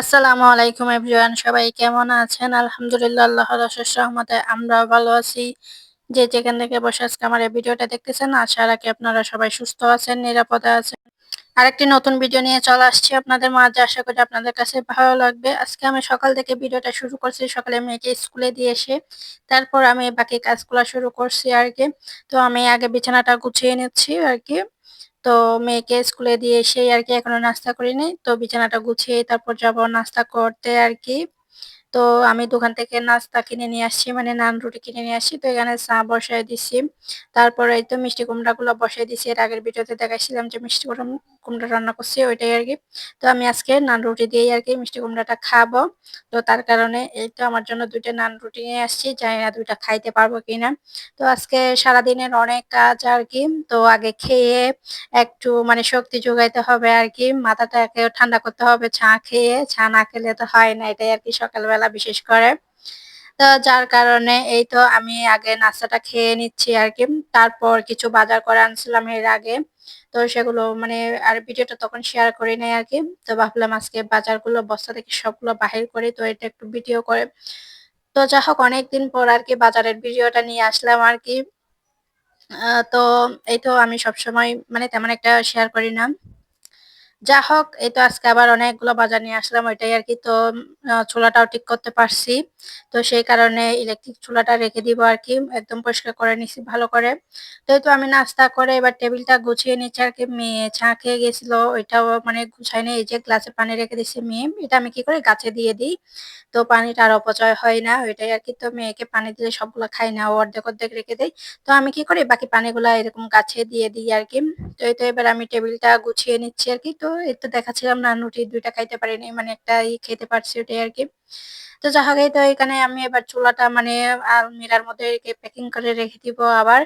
আসসালামু আলাইকুম এভরিওয়ান, সবাই কেমন আছেন? আলহামদুলিল্লাহ, আল্লাহর অশেষ রহমতে আমরা ভালো আছি। যে যেখান থেকে বসে আজকে আমার এই ভিডিওটা দেখতেছেন, আশা রাখি আপনারা সবাই সুস্থ আছেন, নিরাপদে আছেন। আরেকটি নতুন ভিডিও নিয়ে চলে আসছি আপনাদের মাঝে। আশা করি আপনাদের কাছে ভালো লাগবে। আজকে আমি সকাল থেকে ভিডিওটা শুরু করছি। সকালে মেয়েকে স্কুলে দিয়ে এসে তারপর আমি বাকি কাজগুলো শুরু করছি আর কি। তো আমি আগে বিছানাটা গুছিয়ে নিচ্ছি আর কি। তো মেয়েকে স্কুলে দিয়ে এসে আর কি এখনও নাস্তা করিনি। তো বিছানাটা গুছিয়ে তারপর যাব নাস্তা করতে আর কি। তো আমি দোকান থেকে নাস্তা কিনে নিয়ে আসছি মানে নান রুটি কিনে নিয়ে আসছি। তো এখানে চা বসাই দিচ্ছি তারপরে এই তো মিষ্টি কুমড়া গুলো বসাই দিছি। এর আগের ভিডিওতে দেখাইছিলাম যে মিষ্টি কুমড়া রান্না করছি, ওইটাই আর কি তো আমি আজকে নান রুটি দিয়েই আর কি মিষ্টি কুমড়াটা খাব। তো তার কারণে এই তো আমার জন্য দুইটা নান রুটি নিয়ে আসছি। জানি না দুইটা খাইতে পারব কিনা। তো আজকে সারাদিনের অনেক কাজ আর কি তো আগে খেয়ে একটু মানে শক্তি যোগাইতে হবে আর কি মাথাটাকে ঠান্ডা করতে হবে, ছা খেয়ে। ছা না খেলে তো হয় না, এটাই আর কি সকালবেলা। বিশেষ করে। তো যার কারণে এই তো আমি আগে নাস্তাটা খেয়ে নিচ্ছি আর কি। তারপর কিছু বাজার করে আনছিলাম এর আগে। তো সেগুলো মানে আর ভিডিওটা তখন শেয়ার করি নাই আর কি। তো ভাবলাম আজকে বাজারগুলো, বস্তা থেকে সবগুলো বাহির করি, তো এটা একটু ভিডিও করে। তো যা হোক, অনেকদিন পর আর কি বাজারের ভিডিওটা নিয়ে আসলাম আর কি। তো এই তো আমি সবসময় মানে তেমন একটা শেয়ার করি না। যা হোক এই তো আজকে আবার অনেকগুলো বাজার নিয়ে আসলাম, ওইটাই আর কি। তো চুলাটাও ঠিক করতে পারছি। তো সেই কারণে ইলেকট্রিক চুলাটা রেখে দিব আর কি, একদম পরিষ্কার করে নিছি ভালো করে। তো এই তো আমি নাস্তা করে এবার টেবিলটা গুছিয়ে নিচ্ছি আর কি। মেয়ে চা খেয়ে গেছিল, ওইটাও মানে গুছাই নেই, এই যে গ্লাসে পানি রেখে দিচ্ছি মেয়ে। এটা আমি কি করে গাছে দিয়ে দিই? তো পানিটা আর অপচয় হয় না, ওইটাই আর কি। তো মেয়েকে পানি দিলে সবগুলো খাই না অর্ধেক অর্ধেক রেখে দেয়। তো আমি কি করি? বাকি পানিগুলা এরকম গাছে দিয়ে দিই আর কি। তো এই তো এবার আমি টেবিলটা গুছিয়ে নিচ্ছি আর কি। তো এই তো দেখাচ্ছিলাম না রুটি দুইটা খাইতে পারিনি মানে একটা ই খেতে পারছি ওটাই আর কি। তো যা হোক তো এখানে আমি এবার চুলাটা মানে আলমিরার মধ্যে প্যাকিং করে রেখে দিব আবার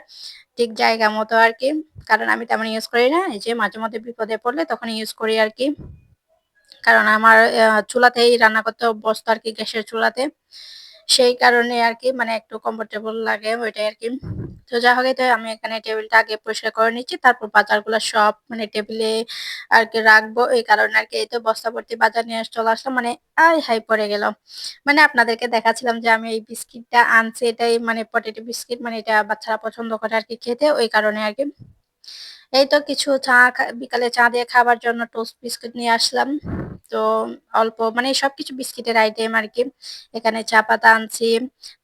ঠিক জায়গা মতো আর কি। কারণ আমি তেমন ইউজ করি না, এই যে মাঝে মধ্যে বিপদে পড়লে তখন ইউজ করি আর কি। কারণ আমার চুলাতেই রান্না করতে অভ্যস্ত আর কি, গ্যাসের চুলাতে। সেই কারণে আর কি মানে একটু কমফোর্টেবল লাগে ওইটাই আর কি। তো যা হোক তো আমি এখানে টেবিলটা আগে পরিষ্কার করে নিচ্ছি। তারপর বাজারগুলো সব মানে টেবিলে আর কি রাখব। এই কারণে আর কি এই তো বস্তা ভর্তি বাজার নিয়ে চলে আসলাম। মানে আই হাই পড়ে গেল। মানে আপনাদেরকে দেখাচ্ছিলাম যে আমি এই বিস্কিটটা আনছি। এটাই মানে পটেটো বিস্কিট। মানে এটা বাচ্চারা পছন্দ করে আর কি খেতে। ওই কারণে আর কি এই তো কিছু চা বিকালে চা দিয়ে খাবার জন্য টোস্ট বিস্কুট নিয়ে আসলাম। তো অল্প মানে সবকিছু বিস্কিটের আইটেম আর কি। এখানে চা পাতা আনছি,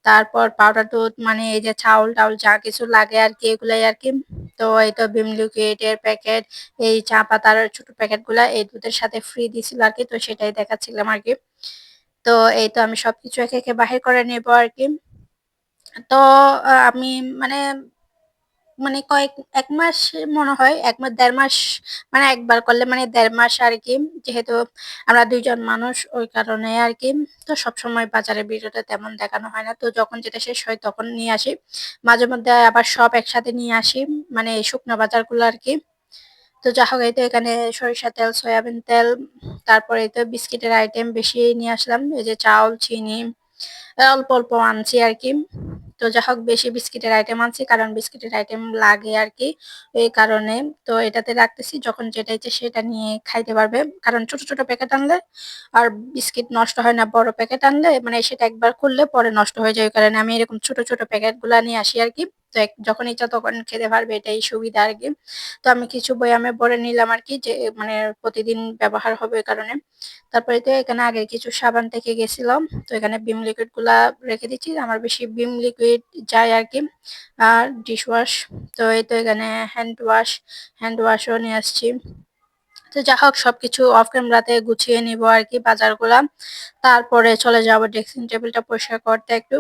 তারপর পাউডার দুধ মানে এই যে চাউল টাউল যা কিছু লাগে আর কি, এগুলাই আর কি। তো এই তো বিম লিকুইড এর প্যাকেট এই চা পাতার ছোট প্যাকেটগুলা এই দুধের সাথে ফ্রি দিছিল আর কি, তো সেটাই দেখাচ্ছিলাম আর কি। তো এই তো আমি সবকিছু একে একে বাহির করে নেব আর কি। তো আমি মানে মানে কয়েক, এক মাস মনে হয়, এক মাস দেড় মাস মানে একবার করলে মানে দেড় মাস আর কি, যেহেতু আমরা দুইজন মানুষ, ওই কারণে আর কি, তো সবসময় বাজারে ভিডিওটা তেমন দেখানো হয় না। তো যখন যেটা শেষ হয় তখন নিয়ে আসি। মাঝে মধ্যে আবার সব একসাথে নিয়ে আসি মানে শুকনো বাজারগুলো আর কি। তো যা হোক, এই তো এখানে সরিষা তেল, সয়াবিন তেল, তারপরে এই তো বিস্কিটের আইটেম বেশি নিয়ে আসলাম। এই যে চাউল, চিনি, অল্প অল্প আনছি আর কি। তো যা হোক বেশি বিস্কিটের আইটেম আনছি, কারণ বিস্কিটের আইটেম লাগে আর কি এই কারণে তো এটাতে রাখতেছি, যখন যেটা ইচ্ছে সেটা নিয়ে খাইতে পারবে। কারণ ছোট ছোট প্যাকেট আনলে আর বিস্কিট নষ্ট হয় না, বড় প্যাকেট আনলে মানে সেটা একবার খুললে পরে নষ্ট হয়ে যায়। কারণে আমি এরকম ছোট ছোট প্যাকেটগুলা নিয়ে আসি আর কি তো যখন ইচ্ছা তখন খেতে পারবে, এটাই সুবিধা আর কি। তো আমি কিছু বই আমি ভরে নিলাম আর কি যে মানে প্রতিদিন ব্যবহার হবে কারণে। তারপরে তো এখানে আগে কিছু সাবান থেকে গেছিলাম, তো এখানে বিম লিকুইডগুলা রেখে দিচ্ছি। আমার বেশি বিম লিকুইড যায় আর কি। আর ডিশ ওয়াশ তো এই তো এখানে হ্যান্ড ওয়াশ হ্যান্ড ওয়াশও নিয়ে আসছি। তো যা হোক, সবকিছু অফ ক্যামেরাতে গুছিয়ে নিব আর কি বাজার বাজারগুলা। তারপরে চলে যাব ড্রেসিং টেবিলটা পরিষ্কার করতে একটু।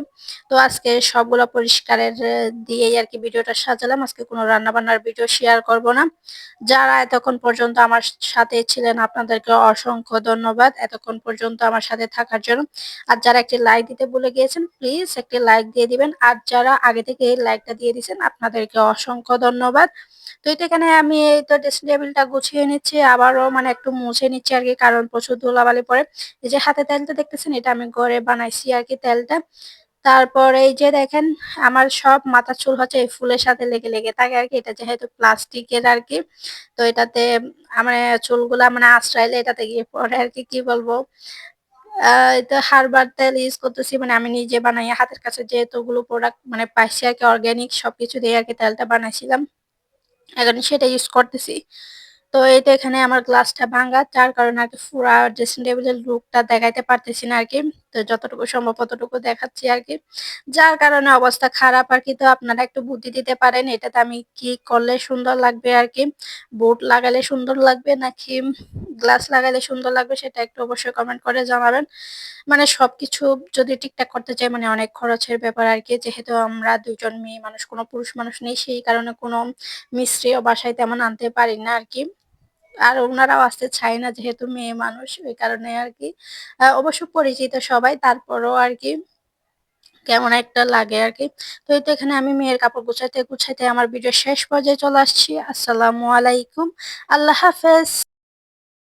তো আজকে সবগুলো পরিষ্কারের দিয়েই আর কি ভিডিওটা সাজালাম। আজকে কোনো রান্না বান্নার ভিডিও শেয়ার করব না। যারা এতক্ষণ পর্যন্ত আমার সাথে ছিলেন, আপনাদেরকে অসংখ্য ধন্যবাদ এতক্ষণ পর্যন্ত আমার সাথে থাকার জন্য। আর যারা একটি লাইক দিতে ভুলে গিয়েছেন প্লিজ একটি লাইক দিয়ে দিবেন। আর যারা আগে থেকে এই লাইকটা দিয়ে দিয়েছেন, আপনাদেরকে অসংখ্য ধন্যবাদ। তো এটা এখানে আমি এই তো ড্রেসিং টেবিলটা গুছিয়ে নিচ্ছি। আবারও মানে একটু মুছে নিচ্ছি আর কি, কারণ প্রচুর ধুলাবালি পরে এই যে হাতে তেলটা দেখতেছেন, এটা আমি ঘরে বানাইছি আর কি তেলটা তারপর এই যে দেখেন, আমার সব মাথা চুল হচ্ছে এই ফুলের সাথে লেগে লেগে থাকে আর কি, এটা যেহেতু প্লাস্টিকের আর কি, তো এটাতে আমার চুলগুলা মানে আশ্রয়াইলে এটাতে গিয়ে পরে আর কি কি বলব হারবাল তেল ইউজ করতেছি মানে আমি নিজে বানাই হাতের কাছে যেহেতু ওগুলো প্রোডাক্ট মানে পাইছি আর কি অর্গানিক সবকিছু দিয়ে আর কি তেলটা বানাইছিলাম। এখন সেটা ইউজ করতেছি। তো তো এখানে আমার গ্লাসটা ভাঙা যার কারণে আর কি পুরা ড্রেসিং টেবিলের লুকটা দেখাইতে পারতেছি না আর কি তো যতটুকু সম্ভব ততটুকু দেখাচ্ছি আর কি যার কারণে অবস্থা খারাপ আরকি। তো আপনারা একটু বুদ্ধি দিতে পারেন এটাতে আমি কি করলে সুন্দর লাগবে আর কি বোট লাগালে সুন্দর লাগবে নাকি গ্লাস লাগালে সুন্দর লাগবে সেটা একটু অবশ্যই কমেন্ট করে জানাবেন। মানে সবকিছু যদি ঠিকঠাক করতে চাই মানে অনেক খরচের ব্যাপার আর কি যেহেতু আমরা দুজন মেয়ে মানুষ, কোনো পুরুষ মানুষ নেই সেই কারণে কোনো মিস্ত্রিও বাসায় তেমন আনতে পারি না আরকি। আর ওনারাও আসতে চায় না যেহেতু মেয়ে মানুষ ওই কারণে আর কি অবশ্য পরিচিত সবাই তারপরও আর কি কেমন একটা লাগে আর কি তো এই তো এখানে আমি মেয়ের কাপড় গুছাইতে, গুছাইতে আমার ভিডিও শেষ পর্যায়ে চলে আসছি। আসসালামু আলাইকুম। আল্লাহ হাফেজ।